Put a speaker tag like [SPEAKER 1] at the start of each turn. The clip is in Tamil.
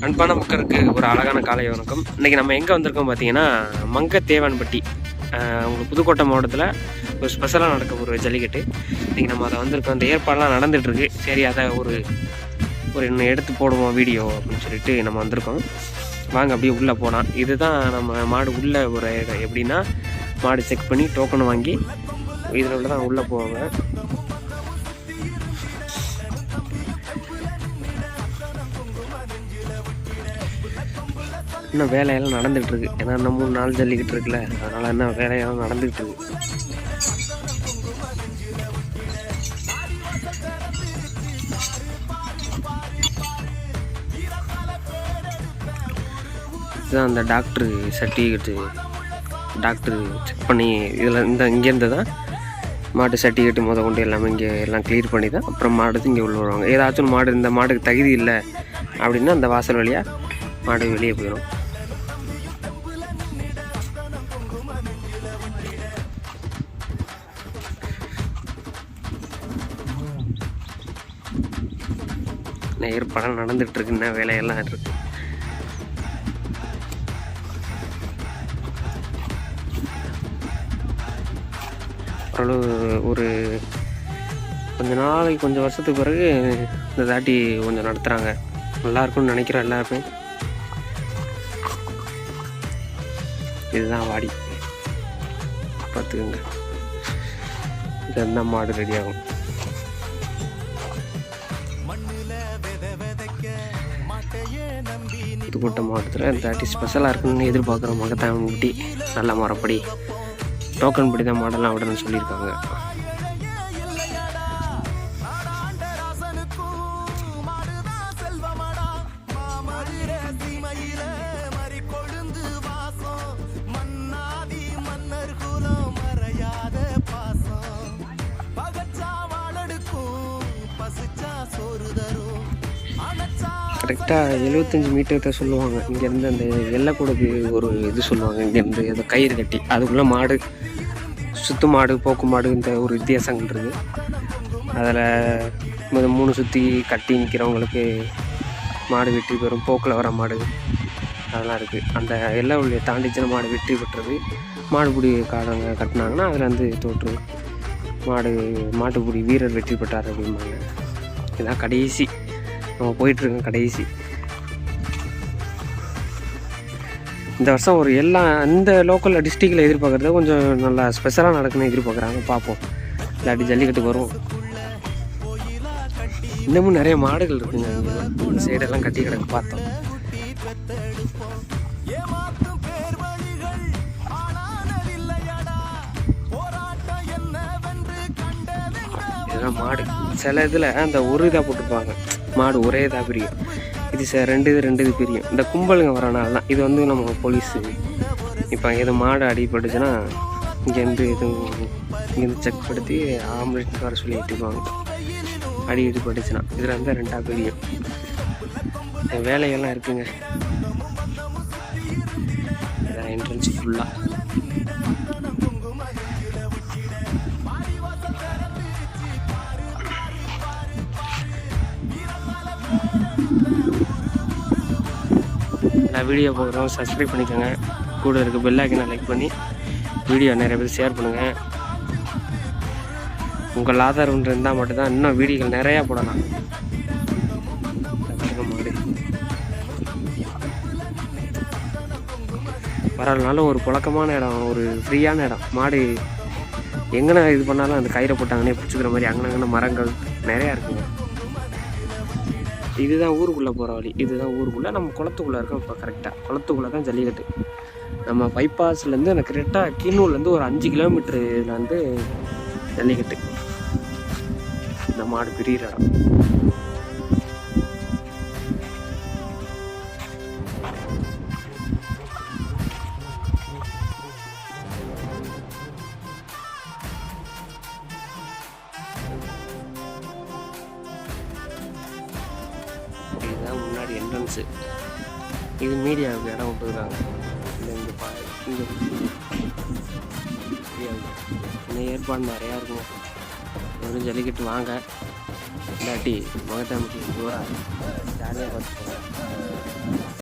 [SPEAKER 1] அன்பான மக்களுக்கு ஒரு அழகான காலை வணக்கம். இன்றைக்கி நம்ம எங்கே வந்திருக்கோம் பார்த்தீங்கன்னா மங்கத்தேவன்பட்டி. ஆஹ் உங்களுக்கு புதுக்கோட்டை மாவட்டத்தில் ஒரு ஸ்பெஷலாக நடக்க ஒரு ஜல்லிக்கட்டு. இன்றைக்கி நம்ம அதை வந்திருக்கோம். அந்த ஏற்பாடெலாம் நடந்துகிட்ருக்கு சரி அதை ஒரு ஒரு இன்னும் எடுத்து போடுவோம் வீடியோ அப்படின்னு சொல்லிட்டு நம்ம வந்திருக்கோம். வாங்க அப்படியே உள்ளே போகலாம் இதுதான் நம்ம மாடு உள்ளே ஒரு இடம். எப்படின்னா மாடு செக் பண்ணி டோக்கன் வாங்கி இதில் உள்ள தான் உள்ளே போவாங்க இன்னும் வேலையெல்லாம் நடந்துகிட்டு இருக்கு ஏன்னா இன்னும் மூணு நாள் ஜல்லிக்கிட்டு இருக்குல்ல. அதனால இன்னும் வேலையெல்லாம் நடந்துகிட்டு இருக்கு இதுதான் அந்த டாக்டர் சர்டிஃபிகேட்டு. டாக்டர் செக் பண்ணி இதில் இந்த இங்கேருந்து தான் மாட்டு சர்டிஃபிகேட் முத கொண்டு எல்லாமே இங்கே எல்லாம் கிளியர் பண்ணி தான் அப்புறம் மாடு இங்கே உள்ள வருவாங்க. ஏதாச்சும் மாடு இந்த மாடுக்கு தகுதி இல்லை அப்படின்னா அந்த வாசல் வழியாக மாடு வெளியே போயிடும். ஏற்பாடம் நடந்துட்டு இருக்குன்னா வேலையெல்லாம் இருக்கு. ஓரளவு ஒரு கொஞ்ச நாளைக்கு கொஞ்சம் வருஷத்துக்கு பிறகு இந்த தாட்டி கொஞ்சம் நடத்துகிறாங்க நல்லாயிருக்கும்னு நினைக்கிறேன் எல்லாருமே. இதுதான் வாடி. பார்த்துக்கோங்க இதெல்லாம் மாடு ரெடி ஆகும் புதுக்கோட்டை மாவட்டத்தில் இந்த ஸ்பெஷலாக இருக்குன்னு எதிர்பார்க்குறோம் மகத்தான் குட்டி நல்ல மரப்படி டோக்கன் படி தான் மாடெல்லாம் விடணும்னு சொல்லியிருக்காங்க. கரெக்டாக எழுபத்தஞ்சி மீட்டர்கிட்ட சொல்லுவாங்க. இங்கேருந்து அந்த எல்லைக்கூடக்கு ஒரு இது சொல்லுவாங்க. இங்கேருந்து அந்த கயிறு கட்டி. அதுக்குள்ளே மாடு சுத்து மாடு போக்கு மாடு இந்த ஒரு வித்தியாசங்கள் இருக்குது அதில் மூணு சுற்றி கட்டி நிற்கிறவங்களுக்கு மாடு வெற்றி பெறும். போக்கில் வர மாடு அதெல்லாம் இருக்குது அந்த எல்லை உள்ளே தாண்டிச்சுன மாடு வெற்றி பெற்றது. மாடுபிடி காரங்க கட்டினாங்கன்னா அதில் வந்து தோற்று மாடு மாட்டுப்பிடி வீரர் வெற்றி பெற்றார் அப்படிம்பாங்க. இதுதான் கடைசி. நம்ம போயிட்டுருக்கோம் கடைசி. இந்த வருஷம் ஒரு எல்லா இந்த லோக்கல் டிஸ்ட்ரிக்டில் எதிர்பார்க்குறத கொஞ்சம் நல்லா ஸ்பெஷலாக நடக்குன்னு எதிர்பார்க்குறாங்க. பார்ப்போம். இல்லாட்டி ஜல்லிக்கட்டுக்கு வருவோம் இன்னமும் நிறைய மாடுகள் இருக்குங்க. இந்த சைடெல்லாம் கட்டி கிடக்கு பார்த்தோம். இதெல்லாம் மாடு. சில இதில் அந்த ஒரு இதாக போட்டிருப்பாங்க. மாடு ஒரே இதாக பிரியும். இது ச ரெண்டு இது ரெண்டு இது பிரியும். இந்த கும்பலுங்க வரனால தான். இது வந்து நம்ம போலீஸு இப்போ எது மாடு அடிபட்டுச்சுன்னா இங்கேருந்து எதுவும் இங்கேருந்து செக் படுத்தி ஆம்புலன்ஸ் வர சொல்லி இட்டுப்பாங்க அடி இடிபட்டுச்சுன்னா இதில் வந்து ரெண்டாக பிரியும். வேலைகள்லாம் இருக்குங்க. என்ட்ரன்ஸ் ஃபுல்லாக வீடியோ போடுறோம் சப்ஸ்கிரைப் பண்ணிக்கோங்க. கூட இருக்க பெல் லைக் பண்ணி வீடியோ நிறைய பேர் ஷேர் பண்ணுங்கள் உங்கள் ஆதார் ஒன்று இருந்தால் மட்டும்தான் இன்னும் வீடியோகள் நிறையா போடலாம். பாருங்க வரனால ஒரு புழக்கமான இடம் ஒரு ஃப்ரீயான இடம். மாடு எங்கன இது பண்ணாலும் அந்த கயிறை போட்டாங்கன்னே பிடிச்சிக்கிற மாதிரி அங்கனங்கன மரங்கள் நிறையா இருக்குங்க. இதுதான் ஊருக்குள்ளே போகிற வழி. இதுதான் ஊருக்குள்ளே நம்ம குளத்துக்குள்ளே இருக்கோம் இப்போ கரெக்டாக குளத்துக்குள்ளே தான் ஜல்லிக்கட்டு. நம்ம பைபாஸ்லேருந்து எனக்கு கரெக்டாக கீழூர்லேருந்து ஒரு அஞ்சு கிலோமீட்ரு இதில் வந்து ஜல்லிக்கட்டு. இந்த மாடு பிரியிற இடம். முன்னாடி என்ட்ரன்ஸு இது மீடியாவுக்கு இடம் விட்டுருக்காங்க இந்த இங்கே பா இங்கே இன்னும் ஏற்பாடு நிறையா இருக்கும். ஒரு ஜல்லிக்கட்டு வாங்க. இல்லாட்டி முகத்தாம்பட்டி தூரம் ஜாலியாக பார்த்துக்கோங்க.